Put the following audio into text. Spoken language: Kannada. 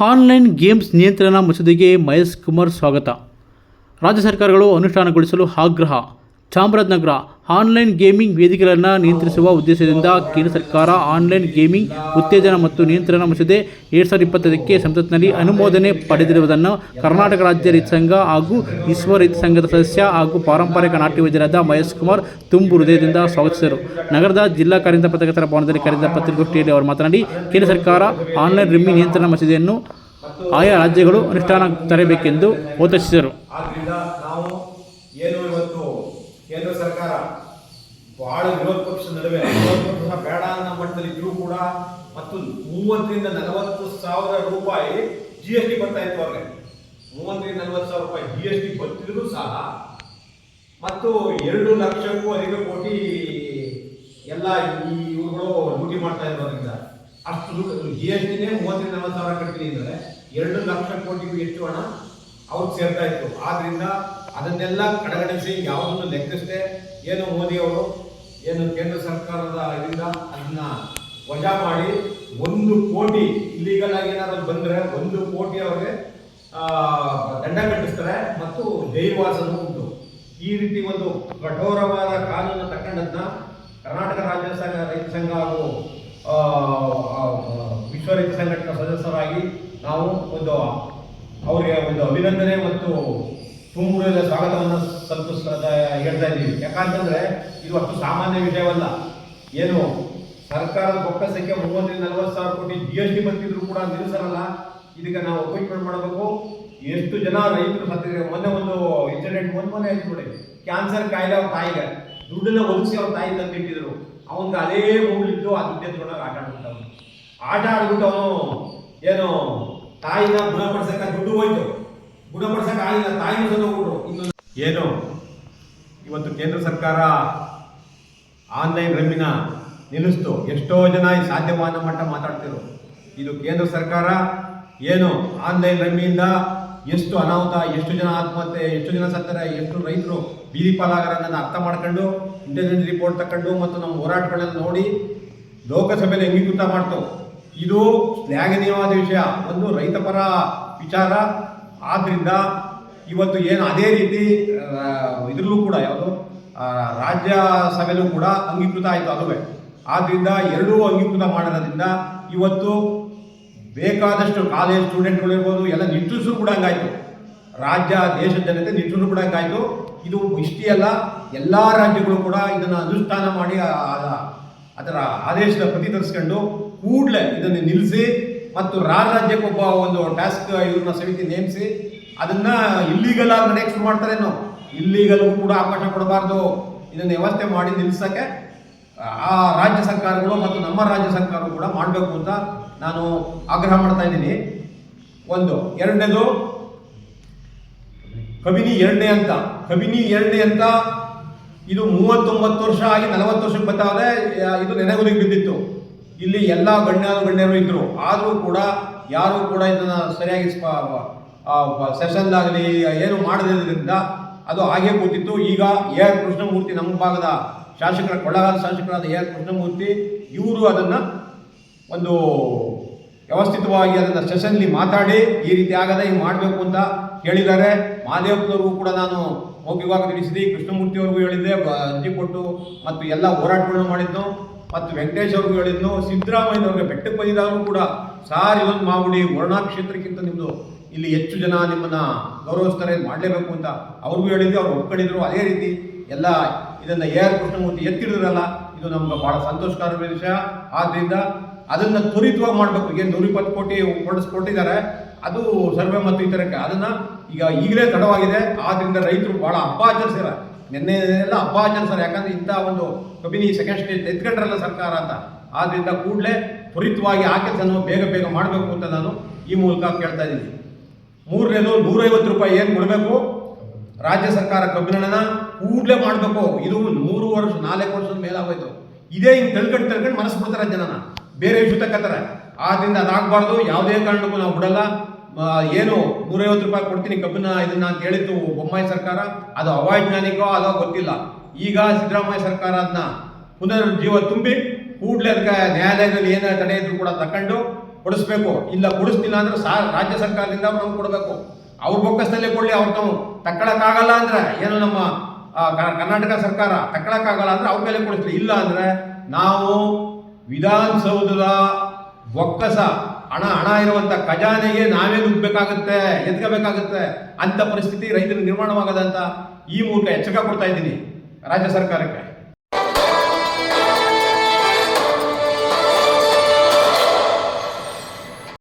ಆನ್ಲೈನ್ ಗೇಮ್ಸ್ ನಿಯಂತ್ರಣ ಮಸೂದೆಗೆ ಮಹೇಶ್ ಕುಮಾರ್ ಸ್ವಾಗತ. ರಾಜ್ಯ ಸರ್ಕಾರಗಳು ಅನುಷ್ಠಾನಗೊಳಿಸಲು ಆಗ್ರಹ. ಚಾಮರಾಜನಗರ ಆನ್ಲೈನ್ ಗೇಮಿಂಗ್ ವೇದಿಕೆಗಳನ್ನು ನಿಯಂತ್ರಿಸುವ ಉದ್ದೇಶದಿಂದ ಕೇಂದ್ರ ಸರ್ಕಾರ ಆನ್ಲೈನ್ ಗೇಮಿಂಗ್ ಉತ್ತೇಜನ ಮತ್ತು ನಿಯಂತ್ರಣ ಮಸೂದೆ ಎರಡು ಸಾವಿರದ ಇಪ್ಪತ್ತೈದಕ್ಕೆ ಸಂಸತ್ನಲ್ಲಿ ಅನುಮೋದನೆ ಪಡೆದಿರುವುದನ್ನು ಕರ್ನಾಟಕ ರಾಜ್ಯ ರೈತ ಸಂಘ ಹಾಗೂ ವಿಶ್ವ ರೈತ ಸಂಘದ ಸದಸ್ಯ ಹಾಗೂ ಪಾರಂಪರಿಕ ನಾಟ್ಯ ವೈದ್ಯರಾದ ಮಹೇಶ್ ಕುಮಾರ್ ತುಂಬು ಹೃದಯದಿಂದ ಸ್ವಾಗತಿಸಿದರು. ನಗರದ ಜಿಲ್ಲಾ ಕಾರ್ಯದ ಪತ್ರಕರ್ತರ ಭವನದಲ್ಲಿ ಕರೆದ ಪತ್ರಿಕಾಗೋಷ್ಠಿಯಲ್ಲಿ ಅವರು ಮಾತನಾಡಿ, ಕೇಂದ್ರ ಸರ್ಕಾರ ಆನ್ಲೈನ್ ರಿಮ್ಮಿ ನಿಯಂತ್ರಣ ಮಸೂದೆಯನ್ನು ಆಯಾ ರಾಜ್ಯಗಳು ಅನುಷ್ಠಾನ ತರಬೇಕೆಂದು ಒತ್ತಾಯಿಸಿದರು ಆದ್ರಿಂದ ನಾವು ಏನು ಇವತ್ತು ಕೇಂದ್ರ ಸರ್ಕಾರ ಬಹಳ ವಿರೋಧ ಪಕ್ಷದ ನಡುವೆ ಬೇಡ ಅನ್ನೋ ಮಟ್ಟದಲ್ಲಿ ಇದ್ರೂ ಕೂಡ ಮತ್ತು ಮೂವತ್ತರಿಂದ ನಲವತ್ತು ಸಾವಿರ ರೂಪಾಯಿ ಜಿ ಎಸ್ ಟಿ ಬರ್ತಾ ಇತ್ತು ಅವ್ರಿಗೆ. ಮೂವತ್ತರಿಂದ ನಲವತ್ತು ಸಾವಿರ ರೂಪಾಯಿ ಜಿ ಎಸ್ ಟಿ ಬರ್ತಿದ್ರು ಸಹ ಮತ್ತು ಎರಡು ಲಕ್ಷಕ್ಕೂ ಅಧಿಕ ಕೋಟಿ ಎಲ್ಲ ಈ ಇವುಗಳು ಲೂಟಿ ಮಾಡ್ತಾ ಇರೋದ್ರಿಂದ ಅಷ್ಟು ಜಿ ಎಸ್ ಟಿನೇ ಮೂವತ್ತರಿಂದ ನಲವತ್ತು ಸಾವಿರ ಕಟ್ಟಿದೆ ಅಂದರೆ ಎರಡು ಲಕ್ಷ ಕೋಟಿಗೂ ಹೆಚ್ಚು ಹಣ ಅವ್ರು ಸೇರ್ತಾ ಇತ್ತು ಆದ್ರಿಂದ ಅದನ್ನೆಲ್ಲ ಕಡೆಗಣಿಸಿ ಯಾವುದನ್ನು ಲೆಕ್ಕಿಸದೆ ಏನು ಮೋದಿ ಅವರು ಏನು ಕೇಂದ್ರ ಸರ್ಕಾರದ ಇದರಿಂದ ಅದನ್ನ ವಜಾ ಮಾಡಿ ಒಂದು ಕೋಟಿ ಇಲ್ಲಿಗಲ್ ಆಗಿ ಏನಾದ್ರು ಬಂದ್ರೆ ಒಂದು ಕೋಟಿ ಅವ್ರಿಗೆ ದಂಡ ಕಟ್ಟಿಸ್ತಾರೆ ಮತ್ತು ಜೈವಾಸನೂ ಉಂಟು. ಈ ರೀತಿ ಒಂದು ಕಠೋರವಾದ ಕಾನೂನು ತಕ್ಕಂಡದ್ನ ಕರ್ನಾಟಕ ರಾಜ್ಯ ಸಂಘ, ರೈತ ಸಂಘ ಹಾಗೂ ವಿಶ್ವ ರೈತ ಸಂಘಟನಾ ಸದಸ್ಯರಾಗಿ ನಾವು ಒಂದು ಅವರಿಗೆ ಒಂದು ಅಭಿನಂದನೆ ಮತ್ತು ತುಂಬುರದ ಸ್ವಾಗತವನ್ನು ಸಲ್ಲಿಸ್ತಾ ಹೇಳ್ತಾ ಇದ್ದೀವಿ. ಯಾಕಂತಂದ್ರೆ ಇದು ಅಷ್ಟು ಸಾಮಾನ್ಯ ವಿಷಯವಲ್ಲ. ಏನು ಸರ್ಕಾರದ ಬೊಕ್ಕಸಕ್ಕೆ ಮೂವತ್ತರಿಂದ ನಲವತ್ತು ಸಾವಿರ ಕೋಟಿ ಜಿ ಎಸ್ ಟಿ ಬರ್ತಿದ್ರು ಕೂಡ ನಿಲ್ಲಿಸಲ್ಲ. ಇದಕ್ಕೆ ನಾವು ಅಪಾಯಿಂಟ್ಮೆಂಟ್ ಮಾಡಬೇಕು. ಎಷ್ಟು ಜನ ರೈತರು ಸತ್ತಿದ್ದಾರೆ. ಮೊನ್ನೆ ಒಂದು ಇನ್ಸಿಡೆಂಟ್ ಮೊನ್ನೆ ಮೊನ್ನೆ ಆಯ್ತು ನೋಡಿ. ಕ್ಯಾನ್ಸರ್ ಕಾಯಿಲೆ ಅವ್ರ ತಾಯಿಗೆ. ದುಡ್ಡನ್ನ ಒದಗಿಸಿ ಅವ್ರ ತಾಯಿ ತಂದಿಟ್ಟಿದ್ರು. ಅವನ್ಗೆ ಅದೇ ಮೂಡ್ಲಿದ್ದು ಆ ದುಡ್ಡು ಎತ್ಕೊಂಡಾಗ ಆಟ ಆಡ್ಬಿಟ್ಟು ಆಟ ಆಡ್ಬಿಟ್ಟು ಅವನು ಏನು ತಾಯಿನ ಗುಣಪಡಿಸಕ ದುಡ್ಡು ಹೋಯ್ತು. ಗುಣಪಡಿಸಕ ಆಗಿಲ್ಲ ತಾಯಿ ಸತ್ತೋಗ್ಬಿಟ್ರು. ಇನ್ನು ಏನು? ಇವತ್ತು ಕೇಂದ್ರ ಸರ್ಕಾರ ಆನ್ಲೈನ್ ರಮ್ಮಿನ ನಿಲ್ಲಿಸ್ತು. ಎಷ್ಟೋ ಜನ ಈ ಸಾಧ್ಯವಾದ ಮಟ್ಟ ಮಾತಾಡ್ತಿರು ಇದು ಕೇಂದ್ರ ಸರ್ಕಾರ ಏನು? ಆನ್ಲೈನ್ ರಮ್ಮಿಯಿಂದ ಎಷ್ಟು ಅನಾಹುತ, ಎಷ್ಟು ಜನ ಆತ್ಮಹತ್ಯೆ, ಎಷ್ಟು ಜನ ಸತ್ತಾರೆ, ಎಷ್ಟು ರೈತರು ಬೀದಿ ಪಾಲಾಗರನ್ನ ಅರ್ಥ ಮಾಡ್ಕೊಂಡು ಇಂಟೆಲಿಜೆನ್ಸ್ ರಿಪೋರ್ಟ್ ತಕೊಂಡು ಮತ್ತು ನಮ್ಮ ಹೋರಾಟಗಳನ್ನು ನೋಡಿ ಲೋಕಸಭೆಯಲ್ಲಿ ಅಂಗೀಕೃತ ಮಾಡ್ತು. ಇದು ಶ್ಲಾಘನೀಯವಾದ ವಿಷಯ. ಒಂದು ರೈತಪರ ವಿಚಾರ. ಆದ್ರಿಂದ ಇವತ್ತು ಏನು ಅದೇ ರೀತಿ ಇದರಲ್ಲೂ ಕೂಡ ಯಾವುದು ರಾಜ್ಯ ಸಭೆಯಲ್ಲೂ ಕೂಡ ಅಂಗೀಕೃತ ಆಯಿತು ಅದುವೇ. ಆದ್ದರಿಂದ ಎರಡೂ ಅಂಗೀಕೃತ ಮಾಡೋದ್ರಿಂದ ಇವತ್ತು ಬೇಕಾದಷ್ಟು ಕಾಲೇಜ್ ಸ್ಟೂಡೆಂಟ್ಗಳು ಇರ್ಬೋದು, ಎಲ್ಲ ನಿಟ್ಟುಸಿರು ಕೂಡ ಹಂಗಾಯಿತು. ರಾಜ್ಯ ದೇಶದ ಜನತೆ ನಿಟ್ಟುಸಿರು ಕೂಡ ಹಂಗಾಯಿತು. ಇದು ಇಷ್ಟೇ ಅಲ್ಲ, ಎಲ್ಲ ರಾಜ್ಯಗಳು ಕೂಡ ಇದನ್ನು ಅನುಷ್ಠಾನ ಮಾಡಿ ಅದರ ಆದೇಶದ ಪ್ರತಿ ತರಿಸ್ಕೊಂಡು ಕೂಡಲೇ ಇದನ್ನು ನಿಲ್ಲಿಸಿ ಮತ್ತು ರಾಜ್ಯಕ್ಕೆ ರಾಜ್ಯಕ್ಕೊಬ್ಬ ಒಂದು ಟಾಸ್ಕ್ ಇವ್ರನ್ನ ಸಮಿತಿ ನೇಮಿಸಿ ಅದನ್ನ ಇಲ್ಲಿಗಲ್ ಆಗಿ ನಡೆಯಕ್ಕೆ ಶುರು ಮಾಡ್ತಾರೇನೋ ಕೂಡ ಅವಕಾಶ ಕೊಡಬಾರ್ದು. ಇದನ್ನ ವ್ಯವಸ್ಥೆ ಮಾಡಿ ನಿಲ್ಲಿಸಕ್ಕೆ ಆ ರಾಜ್ಯ ಸರ್ಕಾರಗಳು ಮತ್ತು ನಮ್ಮ ರಾಜ್ಯ ಸರ್ಕಾರಗಳು ಕೂಡ ಮಾಡಬೇಕು ಅಂತ ನಾನು ಆಗ್ರಹ ಮಾಡ್ತಾ ಇದ್ದೀನಿ. ಒಂದು, ಎರಡನೇದು, ಕಬಿನಿ ಎರಡನೇ ಅಂತ. ಕಬಿನಿ ಎರಡನೇ ಅಂತ ಇದು ಮೂವತ್ತೊಂಬತ್ತು ವರ್ಷ ಆಗಿ ನಲವತ್ತು ವರ್ಷಕ್ಕೆ ಬರ್ತಾವೆ ಇದು ನೆನೆಗುದಿಗೆ ಬಿದ್ದಿತ್ತು. ಇಲ್ಲಿ ಎಲ್ಲ ಗಣ್ಯರು ಗಣ್ಯರು ಇದ್ರು. ಆದರೂ ಕೂಡ ಯಾರು ಕೂಡ ಇದನ್ನ ಸರಿಯಾಗಿ ಸೆಷನ್ ಆಗಲಿ ಏನು ಮಾಡದಿದ್ದರಿಂದ ಅದು ಹಾಗೆ ಕೂತಿತ್ತು. ಈಗ ಎ ಆರ್ ಕೃಷ್ಣಮೂರ್ತಿ ನಮ್ಮ ಭಾಗದ ಶಾಸಕರ, ಕೊಳ್ಳಗಾಲ ಶಾಸಕರಾದ ಎ ಆರ್ ಕೃಷ್ಣಮೂರ್ತಿ, ಇವರು ಅದನ್ನು ಒಂದು ವ್ಯವಸ್ಥಿತವಾಗಿ ಅದನ್ನು ಸೆಷನ್ಲಿ ಮಾತಾಡಿ ಈ ರೀತಿ ಆಗದೆ ಹಿಂಗೆ ಮಾಡಬೇಕು ಅಂತ ಹೇಳಿದ್ದಾರೆ. ಮಹಾದೇವಪ್ಪನವ್ರಿಗೂ ಕೂಡ ನಾನು ಹೋಗಿವಾಗ ತಿಳಿಸಿದೆ. ಕೃಷ್ಣಮೂರ್ತಿ ಅವ್ರಿಗೂ ಹೇಳಿದ್ದೆ. ಹೇಳಿದೆ ಅರ್ಜಿ ಕೊಟ್ಟು ಮತ್ತು ಎಲ್ಲ ಹೋರಾಟಗಳನ್ನು ಮಾಡಿದ್ದು. ಮತ್ತು ವೆಂಕಟೇಶ್ ಅವ್ರಿಗೂ ಹೇಳಿದ್ನು, ಸಿದ್ದರಾಮಯ್ಯನವ್ರಿಗೆ ಬೆಟ್ಟಕ್ಕೆ ಬಂದಿದ್ದಾಗೂ ಕೂಡ ಸಾರ್ ಇವನ್ ಮಾಮೂಡಿ ವರ್ಣಾ ಕ್ಷೇತ್ರಕ್ಕಿಂತ ನಿಮ್ಮದು ಇಲ್ಲಿ ಹೆಚ್ಚು ಜನ ನಿಮ್ಮನ್ನು ಗೌರವಿಸ್ತಾರೆ, ಮಾಡಲೇಬೇಕು ಅಂತ ಅವ್ರಿಗೂ ಹೇಳಿದ್ರು ಅವ್ರು ಒಪ್ಕೊಂಡಿದ್ರು, ಅದೇ ರೀತಿ ಎಲ್ಲ ಇದನ್ನು ಎ ಆರ್ ಕೃಷ್ಣಮೂರ್ತಿ ಎತ್ತಿಡಿದ್ರಲ್ಲ, ಇದು ನಮ್ಗೆ ಭಾಳ ಸಂತೋಷಕರ ವಿಷಯ. ಆದ್ದರಿಂದ ಅದನ್ನು ತ್ವರಿತವಾಗಿ ಮಾಡಬೇಕು. ಈಗ ನೂರ ಇಪ್ಪತ್ತು ಕೋಟಿ ಹೊರಡಿಸ್ಕೊಟ್ಟಿದ್ದಾರೆ, ಅದು ಸರ್ವೆ ಮತ್ತು ಇತರಕ್ಕೆ. ಅದನ್ನು ಈಗ ಈಗಲೇ ತಡವಾಗಿದೆ. ಆದ್ದರಿಂದ ರೈತರು ಭಾಳ ಹಬ್ಬ ಆಚರಿಸ್ಯಾರ ನಿನ್ನೆ ಎಲ್ಲ ಹಬ್ಬ ಸರ್ ಯಾಕಂದ್ರೆ ಇಂಥ ಒಂದು ಕಬಿನಿ ಸೆಕೆಂಡ್ ಸ್ಟೇಜ್ ಎತ್ಕೊಂಡ್ರಲ್ಲ ಸರ್ಕಾರ ಅಂತ. ಆದ್ದರಿಂದ ಕೂಡಲೇ ತ್ವರಿತವಾಗಿ ಆ ಕೆಲಸನ ಬೇಗ ಬೇಗ ಮಾಡಬೇಕು ಅಂತ ನಾನು ಈ ಮೂಲಕ ಕೇಳ್ತಾ ಇದ್ದೀನಿ. ಮೂರನೇದು ನೂರೈವತ್ತು ರೂಪಾಯಿ ಏನು ಕೊಡಬೇಕು? ರಾಜ್ಯ ಸರ್ಕಾರ ಕಬ್ಬಿಣನ ಕೂಡಲೇ ಮಾಡಬೇಕು. ಇದು ಮೂರು ವರ್ಷ, ನಾಲ್ಕು ವರ್ಷದ ಮೇಲಾಗೋಯ್ತು. ಇದೇ ಹಿಂಗೆ ತಳ್ಕೊಂಡು ತಳ್ಕೊಂಡು ಮನಸ್ಸು ಬಿಡ್ತಾರೆ ಜನನ. ಬೇರೆ ವಿಷಯ ತಕ್ಕತ್ತಾರೆ ಆದ್ದರಿಂದ ಅದಾಗಬಾರ್ದು ಯಾವುದೇ ಕಾರಣಕ್ಕೂ ನಾವು ಬಿಡಲ್ಲ. ಏನು ನೂರೈವತ್ತು ರೂಪಾಯಿ ಕೊಡ್ತೀನಿ ಕಬ್ಬನ್ನ ಇದನ್ನ ಅಂತ ಹೇಳಿತ್ತು ಬೊಮ್ಮಾಯಿ ಸರ್ಕಾರ? ಅದು ಅವೈಜ್ಞಾನಿಕೋ ಅದೋ ಗೊತ್ತಿಲ್ಲ. ಈಗ ಸಿದ್ದರಾಮಯ್ಯ ಸರ್ಕಾರ ಅದನ್ನ ಪುನರ್ ಜೀವ ತುಂಬಿ ಕೂಡಲೇ ಅದಕ್ಕೆ ನ್ಯಾಯಾಲಯದಲ್ಲಿ ಏನೇ ತಡೆ ಇದ್ರು ಕೂಡ ತಕೊಂಡು ಕೊಡಿಸ್ಬೇಕು. ಇಲ್ಲ ಕೊಡಿಸ್ತಿಲ್ಲ ಅಂದ್ರೆ ಸಾ, ರಾಜ್ಯ ಸರ್ಕಾರದಿಂದ ನಮ್ಗೆ ಕೊಡಬೇಕು. ಅವ್ರ ಬೊಕ್ಕಸದಲ್ಲೇ ಕೊಡಲಿ ಅವ್ರು ತಾವು ತಕ್ಕಳಕ್ಕಾಗಲ್ಲ ಅಂದ್ರೆ ಏನು ನಮ್ಮ ಕರ್ನಾಟಕ ಸರ್ಕಾರ ತಕ್ಕಳಕ್ಕಾಗಲ್ಲ ಅಂದ್ರೆ ಅವ್ರ ಮೇಲೆ ಕೊಡಿಸ್ತೀವಿ ಇಲ್ಲ ಅಂದ್ರೆ ನಾವು ವಿಧಾನಸೌಧದ ಬೊಕ್ಕಸ ಹಣ ಹಣ ಇರುವಂತ ಖಜಾನೆಗೆ ನಾವೇ ನುಗ್ಬೇಕಾಗುತ್ತೆ ಎದ್ಕೋಬೇಕಾಗುತ್ತೆ ಅಂತ ಪರಿಸ್ಥಿತಿ ರೈತರಿಗೆ ನಿರ್ಮಾಣವಾಗದಂತ ಈ ಮೂಲಕ ಎಚ್ಚರಿಕೆ ಕೊಡ್ತಾ ಇದ್ದೀನಿ ರಾಜ್ಯ ಸರ್ಕಾರಕ್ಕೆ.